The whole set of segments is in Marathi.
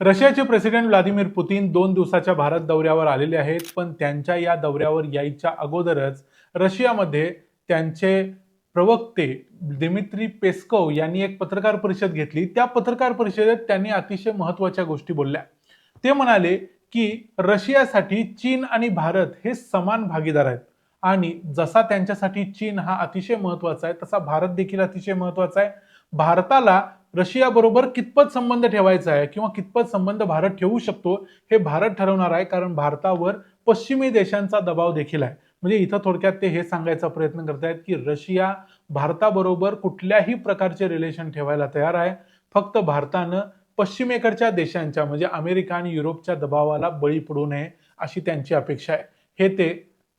रशियाचे प्रेसिडेंट व्लादिमीर पुतीन दोन दिवसाच्या भारत दौऱ्यावर आलेले आहेत पण त्यांच्या या दौऱ्यावर यायच्या अगोदरच रशियामध्ये त्यांचे प्रवक्ते दिमित्री पेस्कोव यांनी एक पत्रकार परिषद घेतली. त्या पत्रकार परिषदेत त्यांनी अतिशय महत्त्वाच्या गोष्टी बोलल्या. ते म्हणाले की रशियासाठी चीन आणि भारत हे समान भागीदार आहेत. आणि जसा त्यांच्यासाठी चीन हा अतिशय महत्त्वाचा आहे तसा भारत देखील अतिशय महत्त्वाचा आहे. भारताला रशियाबरोबर कितपत संबंध ठेवायचा आहे किंवा कितपत संबंध भारत ठेवू शकतो हे भारत ठरवणार आहे कारण भारतावर पश्चिमी देशांचा दबाव देखील आहे. म्हणजे इथं थोडक्यात ते हे सांगायचा प्रयत्न करत आहेत की रशिया भारताबरोबर कुठल्याही प्रकारचे रिलेशन ठेवायला तयार आहे. फक्त भारतानं पश्चिमेकडच्या देशांच्या म्हणजे अमेरिका आणि युरोपच्या दबावाला बळी पडू नये अशी त्यांची अपेक्षा आहे. हे ते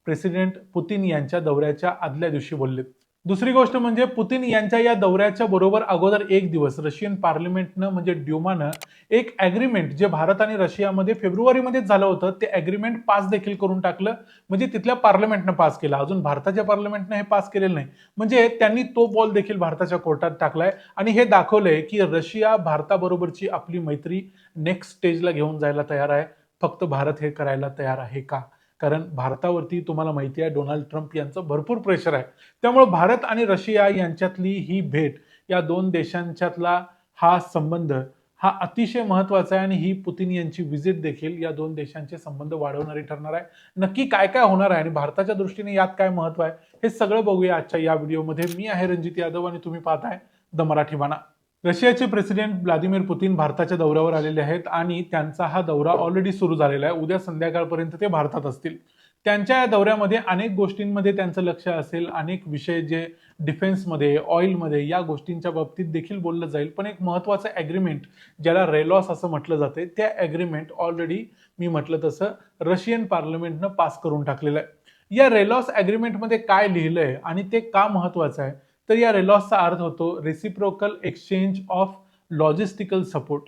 प्रेसिडेंट पुतीन यांच्या दौऱ्याच्या आदल्या दिवशी बोलले दुसरी गोष्ट म्हणजे पुतीन यांच्या या दौऱ्याच्या बरोबर अगोदर एक दिवस रशियन पार्लिमेंटनं म्हणजे ड्युमानं एक ॲग्रीमेंट जे भारत आणि रशियामध्ये फेब्रुवारीमध्येच झालं होतं ते ॲग्रीमेंट पास देखील करून टाकलं. म्हणजे तिथल्या पार्लमेंटनं पास केलं. अजून भारताच्या पार्लमेंटनं हे पास केलेलं नाही. म्हणजे त्यांनी तो बॉल देखील भारताच्या कोर्टात टाकलाय. आणि हे दाखवलंय की रशिया भारताबरोबरची आपली मैत्री नेक्स्ट स्टेजला घेऊन जायला तयार आहे. फक्त भारत हे करायला तयार आहे का? कारण भारतावरती तुम्हाला माहिती आहे डोनाल्ड ट्रम्प यांचं भरपूर प्रेशर आहे. त्यामुळे भारत आणि रशिया यांच्यातली ही भेट या दोन देशांच्यातला हा संबंध हा अतिशय महत्त्वाचा आहे आणि ही पुतीन यांची व्हिजिट देखील या दोन देशांचे संबंध वाढवणारी ठरणार आहे. नक्की काय काय होणार आहे आणि भारताच्या दृष्टीने यात काय महत्त्व आहे हे सगळं बघूया आजच्या या व्हिडिओमध्ये मी आहे रणजित यादव आणि तुम्ही पाहताय द मराठी बाणा रशियाचे प्रेसिडेंट व्लादिमीर पुतीन भारताच्या दौऱ्यावर आलेले आहेत आणि त्यांचा हा दौरा ऑलरेडी सुरू झालेला आहे. उद्या संध्याकाळपर्यंत ते भारतात असतील. त्यांच्या या दौऱ्यामध्ये अनेक गोष्टींमध्ये त्यांचं लक्ष असेल. अनेक विषय जे डिफेन्समध्ये ऑइलमध्ये या गोष्टींच्या बाबतीत देखील बोललं जाईल. पण एक महत्त्वाचं ॲग्रीमेंट ज्याला रेलॉस असं म्हटलं जाते त्या ॲग्रीमेंट ऑलरेडी मी म्हटलं तसं रशियन पार्लमेंटनं पास करून टाकलेलं आहे. या रेलॉस ॲग्रीमेंटमध्ये काय लिहिलं आहे आणि ते का महत्त्वाचं आहे? तर या रेलॉसचा अर्थ होतो reciprocal exchange of logistical support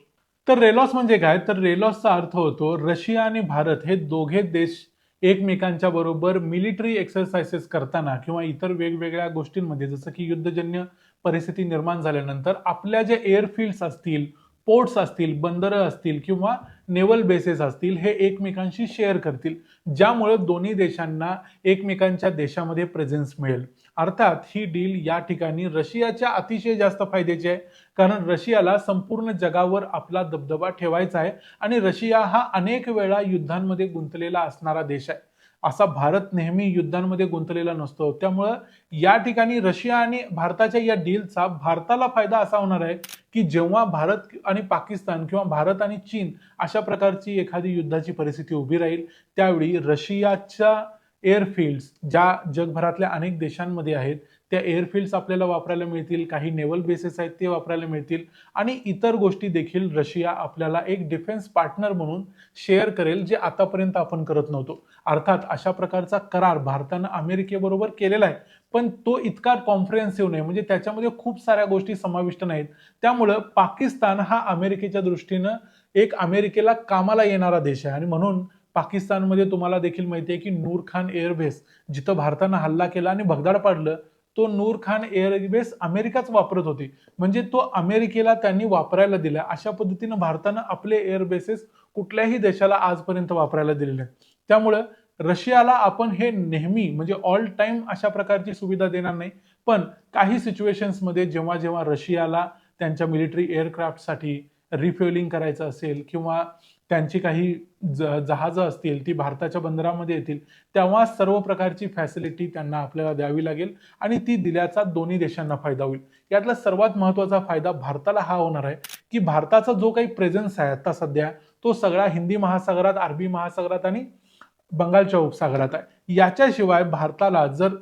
तर रेलॉस म्हणजे काय? तर रेलॉसचा अर्थ होतो रशिया आणि भारत हे दोघे देश एकमेकांच्या बरोबर मिलिटरी एक्सरसाइसेस करताना किंवा इतर वेगवेगळ्या गोष्टींमध्ये जसं की युद्धजन्य परिस्थिती निर्माण झाल्यानंतर आपल्या जे एअरफील्ड्स असतील पोर्ट्स असतील बंदरं असतील किंवा नेव्हल बेसेस असतील हे एकमेकांशी शेअर करतील. ज्यामुळे दोन्ही देशांना एकमेकांच्या देशामध्ये प्रेझेन्स मिळेल. अर्थात ही डील या ठिकाणी रशियाच्या अतिशय जास्त फायद्याची आहे. कारण रशियाला संपूर्ण जगावर आपला दबदबा ठेवायचा आहे आणि रशिया हा अनेक वेळा युद्धांमध्ये गुंतलेला असणारा देश आहे. असा भारत नेहमी युद्धांमध्ये गुंतलेला नसतो. त्यामुळं या ठिकाणी रशिया आणि भारताच्या या डीलचा भारताला फायदा असा होणार आहे की जेव्हा भारत आणि पाकिस्तान किंवा भारत आणि चीन अशा प्रकारची एखादी युद्धाची परिस्थिती उभी राहील त्यावेळी रशियाच्या एअरफील्ड्स ज्या जगभरातल्या अनेक देशांमध्ये आहेत त्या एअरफील्ड्स आपल्याला वापरायला मिळतील काही नेव्हल बेसेस आहेत ते वापरायला मिळतील आणि इतर गोष्टी देखील रशिया आपल्याला एक डिफेन्स पार्टनर म्हणून शेअर करेल जे आतापर्यंत आपण करत नव्हतो. अर्थात अशा प्रकारचा करार भारतानं अमेरिकेबरोबर केलेला आहे पण तो इतका कॉन्फरन्सिव्ह नाही म्हणजे त्याच्यामध्ये खूप साऱ्या गोष्टी समाविष्ट नाहीत. त्यामुळं पाकिस्तान हा अमेरिकेच्या दृष्टीनं एक अमेरिकेला कामाला येणारा देश आहे आणि म्हणून पाकिस्तानमध्ये तुम्हाला देखील माहिती आहे की नूर खान एअरबेस जिथं भारतानं हल्ला केला आणि भगदाड पाडलं तो नूर खान एअरबेस अमेरिकाच वापरत होती. म्हणजे तो अमेरिकेला त्यांनी वापरायला दिला. अशा पद्धतीनं भारतानं आपले एअरबेसेस कुठल्याही देशाला आजपर्यंत वापरायला दिलेले आहेत. त्यामुळं रशियाला आपण हे नेहमी म्हणजे ऑल टाइम अशा प्रकारची सुविधा देणार नाही. पण काही सिच्युएशन्समध्ये जेव्हा जेव्हा रशियाला त्यांच्या मिलिटरी एअरक्राफ्टसाठी रिफ्युअलिंग करायचं असेल किंवा त्यांची काही ज जहाजं असतील ती भारताच्या बंदरामध्ये येतील तेव्हा सर्व प्रकारची फॅसिलिटी त्यांना आपल्याला द्यावी लागेल आणि ती दिल्याचा दोन्ही देशांना फायदा होईल. यातला सर्वात महत्त्वाचा फायदा भारताला हा होणार आहे की भारताचा जो काही प्रेझेन्स आहे आता सध्या तो सगळा हिंदी महासागरात अरबी महासागरात आणि बंगालच्या उपसागरात आहे. याच्याशिवाय भारताला जर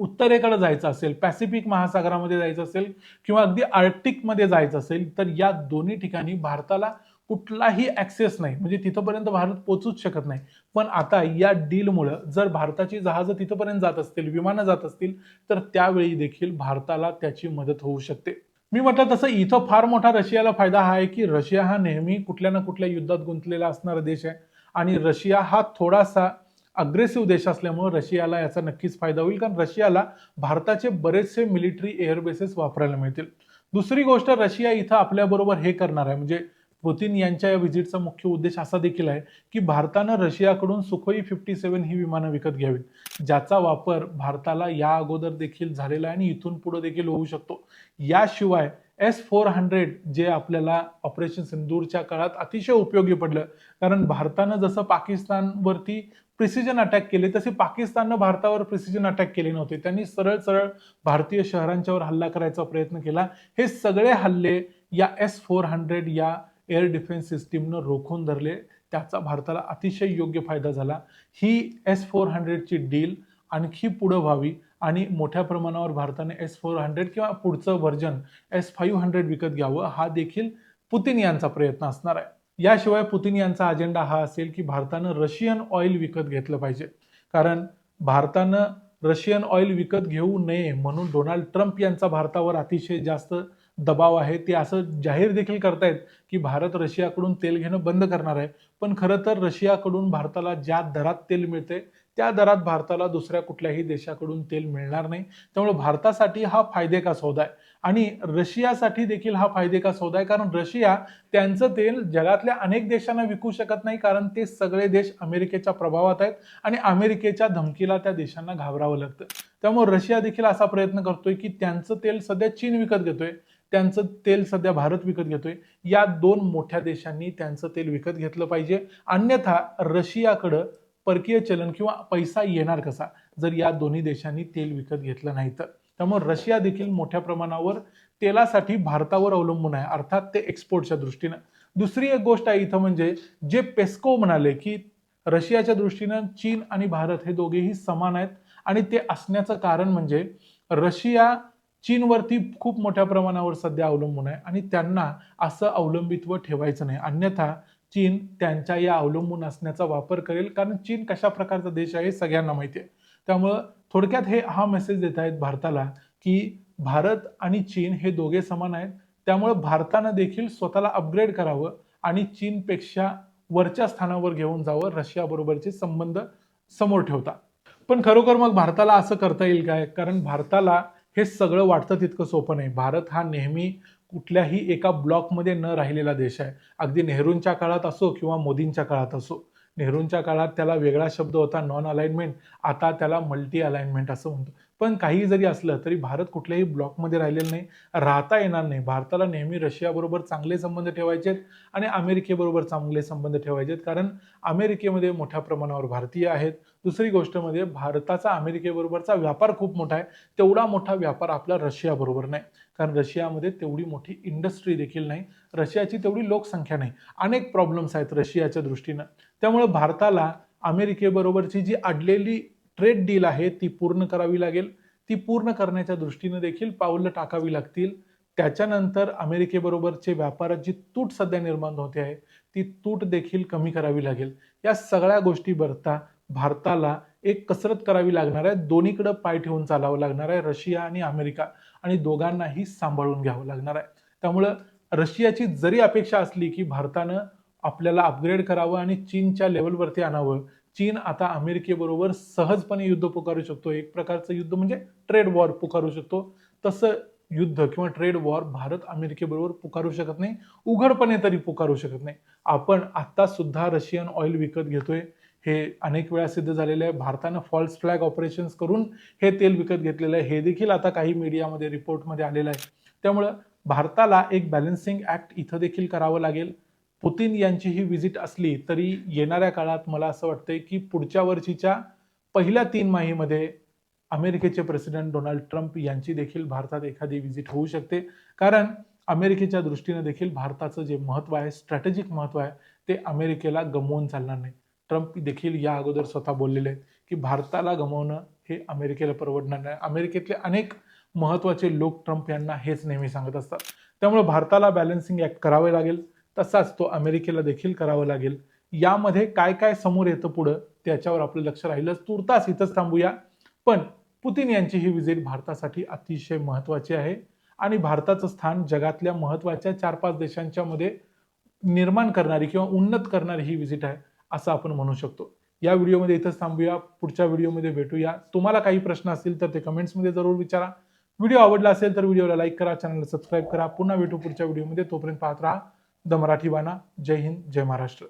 उत्तरेकडे जायचं असेल पॅसिफिक महासागरामध्ये जायचं असेल किंवा अगदी आर्क्टिकमध्ये जायचं असेल तर या दोन्ही ठिकाणी भारताला कुठलाही ॲक्सेस नाही. म्हणजे तिथंपर्यंत भारत पोचूच शकत नाही. पण आता या डीलमुळं जर भारताची जहाजं तिथंपर्यंत जात असतील विमानं जात असतील तर त्यावेळी देखील भारताला त्याची मदत होऊ शकते. मी म्हटलं तसं इथं फार मोठा रशियाला फायदा हा आहे की रशिया हा नेहमी कुठल्या ना कुठल्या युद्धात गुंतलेला असणारा देश आहे. आणि रशिया हा थोडासा अग्रेसिव्ह देश असल्यामुळे रशियाला याचा नक्कीच फायदा होईल. कारण रशियाला भारताचे बरेचसे मिलिटरी एअरबेसेस वापरायला मिळतील. दुसरी गोष्ट रशिया इथं आपल्याबरोबर हे करणार आहे. म्हणजे पुतीन यांच्या या व्हिजिटचा मुख्य उद्देश असा देखील आहे की भारतानं रशियाकडून सुखोई फिफ्टी सेव्हन ही विमानं विकत घ्यावीत ज्याचा वापर भारताला या अगोदर देखील झालेला आहे आणि इथून पुढे देखील होऊ शकतो. याशिवाय एस फोर हंड्रेड जे आपल्याला ऑपरेशन सिंदूरच्या काळात अतिशय उपयोगी पडलं कारण भारतानं जसं पाकिस्तानवरती प्रिसिजन अटॅक केले तसे पाकिस्ताननं भारतावर प्रिसिजन अटॅक केले नव्हते. त्यांनी सरळ सरळ भारतीय शहरांच्यावर हल्ला करायचा प्रयत्न केला. हे सगळे हल्ले या एस फोर हंड्रेड या एअर डिफेन्स सिस्टीमनं रोखून धरले. त्याचा भारताला अतिशय योग्य फायदा झाला. ही एस फोर हंड्रेडची डील आणखी पुढं व्हावी आणि मोठ्या प्रमाणावर भारताने एस फोर हंड्रेड किंवा पुढचं व्हर्जन एस फाईव्ह हंड्रेड विकत घ्यावं हा देखील पुतीन यांचा प्रयत्न असणार आहे. याशिवाय पुतीन यांचा अजेंडा हा असेल की भारतानं रशियन ऑइल विकत घेतलं पाहिजे. कारण भारतानं रशियन ऑइल विकत घेऊ नये म्हणून डोनाल्ड ट्रम्प यांचा भारतावर अतिशय जास्त दबाव आहे ते असं जाहीर देखील करतायत की भारत रशियाकडून तेल घेणं बंद करणार आहे. पण खरं तर रशियाकडून भारताला ज्या दरात तेल मिळते त्या दरात भारताला दुसऱ्या कुठल्याही देशाकडून तेल मिळणार नाही. त्यामुळे भारतासाठी हा फायदे का सौदा आहे. आणि रशियासाठी देखील हा फायदे का सौदा आहे. कारण रशिया त्यांचं तेल जगातल्या अनेक देशांना विकू शकत नाही कारण ते सगळे देश अमेरिकेच्या प्रभावात आहेत आणि अमेरिकेच्या धमकीला त्या देशांना घाबरावं लागतं. त्यामुळे रशिया देखील असा प्रयत्न करतोय की त्यांचं तेल सध्या चीन विकत घेतोय. त्यांचं तेल सध्या भारत विकत घेतोय. या दोन मोठ्या देशांनी त्यांचं तेल विकत घेतलं पाहिजे. अन्यथा रशियाकडं परकीय चलन किंवा पैसा येणार कसा जर या दोन्ही देशांनी तेल विकत घेतलं नाही तर त्यामुळे रशिया देखील मोठ्या प्रमाणावर तेलासाठी भारतावर अवलंबून आहे. अर्थात ते एक्सपोर्टच्या दृष्टीनं. दुसरी एक गोष्ट आहे इथं म्हणजे जे पेस्को म्हणाले की रशियाच्या दृष्टीनं चीन आणि भारत हे दोघेही समान आहेत. आणि ते असण्याचं कारण म्हणजे रशिया चीनवरती खूप मोठ्या प्रमाणावर सध्या अवलंबून आहे आणि त्यांना असं अवलंबित्व ठेवायचं नाही. अन्यथा चीन त्यांच्या या अवलंबून असण्याचा वापर करेल. कारण चीन कशा प्रकारचा देश आहे हे सगळ्यांना माहिती आहे. त्यामुळं थोडक्यात हे हा मेसेज देत आहेत भारताला की भारत आणि चीन हे दोघे समान आहेत. त्यामुळं भारतानं देखील स्वतःला अपग्रेड करावं आणि चीनपेक्षा वरच्या स्थानावर घेऊन जावं रशियाबरोबरचे संबंध समोर ठेवता. पण खरोखर मग भारताला असं करता येईल काय? कारण भारताला हे सगळं वाटतं तितकं सोपं नाही. भारत हा नेहमी कुठल्याही एका ब्लॉकमध्ये न राहिलेला देश आहे. अगदी नेहरूंच्या काळात असो किंवा मोदींच्या काळात असो. नेहरूंच्या काळात त्याला वेगळा शब्द होता नॉन अलाइनमेंट आता त्याला मल्टी अलाइनमेंट असं म्हणतो. पण काही जरी असलं तरी भारत कुठल्याही ब्लॉकमध्ये राहिलेलं नाही. राहता येणार नाही. भारताला नेहमी रशियाबरोबर चांगले संबंध ठेवायचे आहेत आणि अमेरिकेबरोबर चांगले संबंध ठेवायचे आहेत. कारण अमेरिकेमध्ये मोठ्या प्रमाणावर भारतीय आहेत. दुसरी गोष्ट म्हणजे भारताचा अमेरिकेबरोबरचा व्यापार खूप मोठा आहे. तेवढा मोठा व्यापार आपला रशियाबरोबर नाही. कारण रशियामध्ये तेवढी मोठी इंडस्ट्री देखील नाही. रशियाची तेवढी लोकसंख्या नाही. अनेक प्रॉब्लेम्स आहेत रशियाच्या दृष्टीनं. त्यामुळे भारताला अमेरिकेबरोबरची जी अडलेली ट्रेड डील आहे ती पूर्ण करावी लागेल. ती पूर्ण करण्याच्या दृष्टीने देखील पावलं टाकावी लागतील. त्याच्यानंतर अमेरिकेबरोबरचे व्यापारात जी तूट सध्या निर्माण होते आहे ती तूट देखील कमी करावी लागेल. या सगळ्या गोष्टी बरता भारताला एक कसरत करावी लागणार आहे. दोन्हीकडं पाय ठेवून चालावं लागणार आहे रशिया आणि अमेरिका. आणि दोघांनाही सांभाळून घ्यावं लागणार आहे. त्यामुळं रशियाची जरी अपेक्षा असली की भारतानं आपल्याला अपग्रेड करावं आणि चीनच्या लेवलवरती आणावं चीन आता अमेरिकेबरोबर सहजपणे युद्ध पुकारू शकतो. एक प्रकारचं युद्ध म्हणजे ट्रेड वॉर पुकारू शकतो. तसं युद्ध किंवा ट्रेड वॉर भारत अमेरिकेबरोबर पुकारू शकत नाही. उघडपणे तरी पुकारू शकत नाही. आपण आता सुद्धा रशियन ऑइल विकत घेतोय. हे अनेक वेळा सिद्ध झालेलं आहे. भारतानं फॉल्स फ्लॅग ऑपरेशन्स करून हे तेल विकत घेतलेलं आहे. हे देखील आता काही मीडियामध्ये रिपोर्टमध्ये आलेलं आहे. त्यामुळं भारताला एक बॅलन्सिंग ॲक्ट इथं देखील करावं लागेल. पुतीन यांची ही विजिट असली तरी येणाऱ्या काळात मला असं वाटतंय की पुढच्या वर्षीच्या पहिल्या तीन माहीमध्ये अमेरिकेचे प्रेसिडेंट डोनाल्ड ट्रम्प यांची देखील भारतात एखादी विजिट होऊ शकते. कारण अमेरिकेच्या दृष्टीने देखील भारताचं जे महत्त्व आहे स्ट्रॅटेजिक महत्त्व आहे ते अमेरिकेला गमवून चालणार नाही. ट्रम्प देखील या अगोदर स्वतः बोललेले आहेत की भारताला गमवणं हे अमेरिकेला परवडणार नाही. अमेरिकेतले अनेक महत्त्वाचे लोक ट्रम्प यांना हेच नेहमी सांगत असतात. त्यामुळे भारताला बॅलन्सिंग ॲक्ट करावे लागेल. तसाच तो अमेरिकेला देखील करावा लागेल. यामध्ये काय काय समोर येतं पुढं त्याच्यावर आपलं लक्ष राहिलंच. तुर्तास इथंच थांबूया. पण पुतीन यांची ही विजिट भारतासाठी अतिशय महत्वाची आहे. आणि भारताचं स्थान जगातल्या महत्त्वाच्या चार पाच देशांच्या मध्ये निर्माण करणारी किंवा उन्नत करणारी ही विजिट आहे असं आपण म्हणू शकतो. या व्हिडिओमध्ये इथंच थांबूया. पुढच्या व्हिडिओमध्ये भेटूया. तुम्हाला काही प्रश्न असतील तर ते कमेंट्समध्ये जरूर विचारा. व्हिडिओ आवडला असेल तर व्हिडिओला लाईक करा चॅनलला सबस्क्राईब करा. पुन्हा भेटू पुढच्या व्हिडिओमध्ये. तोपर्यंत पाहत राहा. द मराठी बाणा जय हिंद जय महाराष्ट्र.